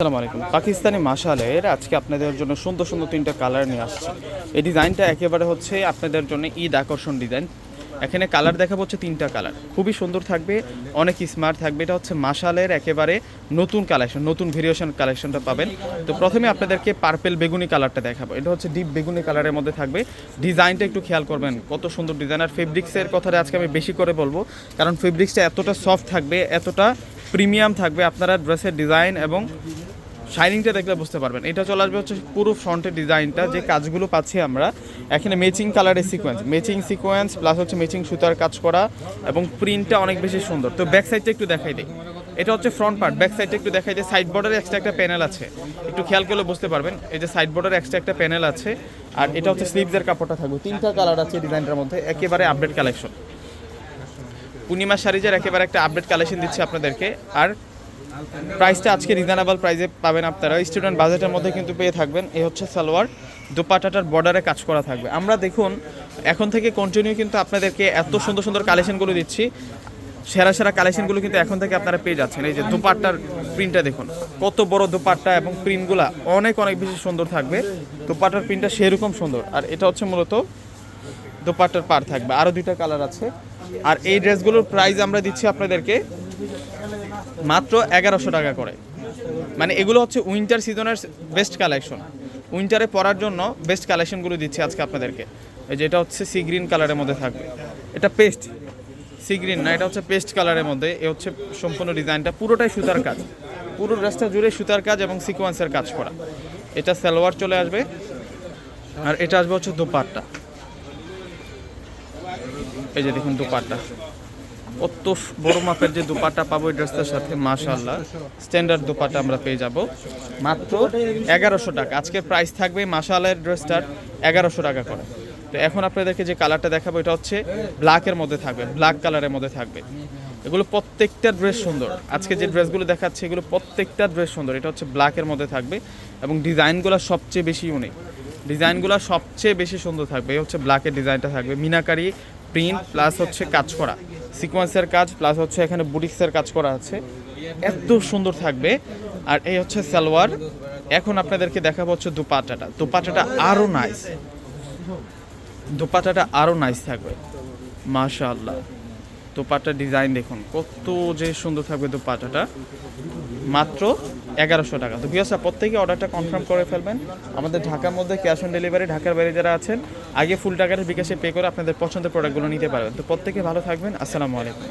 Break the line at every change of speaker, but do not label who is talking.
আসসালামু আলাইকুম। পাকিস্তানি মাশালের আজকে আপনাদের জন্য সুন্দর সুন্দর তিনটা কালার নিয়ে আসছে। এই ডিজাইনটা একেবারে হচ্ছে আপনাদের জন্য ঈদ আকর্ষণ ডিজাইন। এখানে কালার দেখাবো হচ্ছে তিনটা কালার। খুবই সুন্দর থাকবে, অনেক স্মার্ট থাকবে। এটা হচ্ছে মাশালের একেবারে নতুন কালেকশন নতুন ভেরিয়েশন কালেকশনটা পাবেন। তো প্রথমে আপনাদেরকে পার্পেল বেগুনি কালারটা দেখাবো। এটা হচ্ছে ডিপ বেগুনি কালারের মধ্যে থাকবে। ডিজাইনটা একটু খেয়াল করবেন, কত সুন্দর ডিজাইন আর ফেব্রিক্সের কথাটা আজকে আমি বেশি করে বলব, কারণ ফেব্রিক্সটা এতটা সফট থাকবে, এতটা প্রিমিয়াম থাকবে আপনারা ড্রেসের ডিজাইন এবং শাইনিংটা দেখলে বুঝতে পারবেন। এটা চলে আসবে হচ্ছে পুরো ফ্রন্টের ডিজাইনটা যে কাজগুলো পাচ্ছি আমরা। এখানে ম্যাচিং কালারের সিকোয়েন্স ম্যাচিং সিকোয়েন্স প্লাস হচ্ছে ম্যাচিং সুতার কাজ করা এবং প্রিন্টটা অনেক বেশি সুন্দর। তো ব্যাক সাইডটা একটু দেখাই দিই। এটা হচ্ছে ফ্রন্ট পার্ট ব্যাক সাইডটা একটু দেখাই দিই। সাইড বর্ডারে এক্সট্রা একটা প্যানেল আছে। একটু খেয়াল করলে বুঝতে পারবেন, এই যে সাইড বর্ডারে এক্সট্রা একটা প্যানেল আছে। আর এটা হচ্ছে স্লিভসের কাপড়টা থাকবে। তিনটা কালার আছে ডিজাইনটার মধ্যে, একেবারে আপডেট কালেকশন পূর্ণিমা শাড়িজের একেবারে একটা আপডেট কালেকশন দিচ্ছি আপনাদেরকে। আর প্রাইসটা আজকে রিজনেবল প্রাইসে পাবেন আপনারা। স্টুডেন্ট বাজেটের মধ্যে কিন্তু পেয়ে থাকবেন। এই হচ্ছে সালোয়ার। দোপাটাটার বর্ডারে কাজ করা থাকবে। আমরা দেখুন, এখন থেকে কন্টিনিউ কিন্তু আপনাদেরকে এত সুন্দর সুন্দর কালেকশনগুলো দিচ্ছি। সেরা সেরা কালেকশনগুলো কিন্তু এখন থেকে আপনারা পেয়ে যাচ্ছেন। এই যে দুপাট্টার প্রিন্টটা দেখুন, কত বড় দুপাট্টা এবং প্রিন্টগুলা অনেক অনেক বেশি সুন্দর থাকবে। দুপাট্টার প্রিন্টটা সেরকম সুন্দর। আর এটা হচ্ছে মূলত দোপাট্টার পার থাকবে। আরও দুইটা কালার আছে। আর এই ড্রেসগুলোর প্রাইস আমরা দিচ্ছি আপনাদেরকে মাত্র এগারোশো টাকা করে। মানে এগুলো হচ্ছে উইন্টার সিজনের বেস্ট কালেকশন উইন্টারে পরার জন্য বেস্ট কালেকশনগুলো দিচ্ছি আজকে আপনাদেরকে। এই যে এটা হচ্ছে সি গ্রিন কালারের মধ্যে থাকবে। এটা পেস্ট সি গ্রিন না, এটা হচ্ছে পেস্ট কালারের মধ্যে। এ হচ্ছে সম্পূর্ণ ডিজাইনটা পুরোটাই সুতার কাজ। পুরো ড্রেসটা জুড়ে সুতার কাজ এবং সিকোয়েন্সের কাজ করা। এটা সালোয়ার চলে আসবে। আর এটা আসবে হচ্ছে দোপাট্টা। এই যে দেখুন দোপাট্টা। অত বড় মাপের যে দুপাট্টা পাবো এই ড্রেসটার সাথে মাশাল্লাহ স্ট্যান্ডার্ড দুপাট্টা আমরা পেয়ে যাব। মাত্র এগারোশো টাকা। আজকের প্রাইস থাকবে মাশালের ড্রেসটার এগারোশো টাকা করে। তো এখন আপনাদেরকে যে কালারটা দেখাবো, এটা হচ্ছে ব্ল্যাকের মধ্যে থাকবে ব্ল্যাক কালারের মধ্যে থাকবে। এগুলো প্রত্যেকটা ড্রেস সুন্দর। আজকে যে ড্রেসগুলো দেখাচ্ছে, এগুলো প্রত্যেকটা ড্রেস সুন্দর। এটা হচ্ছে ব্ল্যাকের মধ্যে থাকবে এবং ডিজাইনগুলো সবচেয়ে বেশি ইউনিক ডিজাইনগুলো সবচেয়ে বেশি সুন্দর থাকবে। এই হচ্ছে ব্ল্যাকের ডিজাইনটা থাকবে। মিনাকারি প্রিন্ট প্লাস হচ্ছে কাজ করা সিকোয়েন্সের কাজ প্লাস হচ্ছে এখানে বুটিক্সের কাজ করা আছে। এত সুন্দর থাকবে। আর এই হচ্ছে সালোয়ার। এখন আপনাদেরকে দেখাবো হচ্ছে দুপাটাটা। দুপাটাটা আরও নাইস দুপাটাটা আরও নাইস থাকবে। মাশাআল্লাহ। দোপাটার ডিজাইন দেখুন, কত যে সুন্দর থাকবে দোপাটাটা মাত্র এগারোশো টাকা। তো বিয়াসা প্রত্যেকে অর্ডারটা কনফার্ম করে ফেলবেন। আমাদের ঢাকার মধ্যে ক্যাশ অন ডেলিভারি ঢাকার বাইরে যারা আছেন, আগে ফুল টাকাটা বিকাশে পে করে আপনাদের পছন্দের প্রোডাক্টগুলো নিতে পারবেন। তো প্রত্যেকে ভালো থাকবেন। আসসালামু আলাইকুম।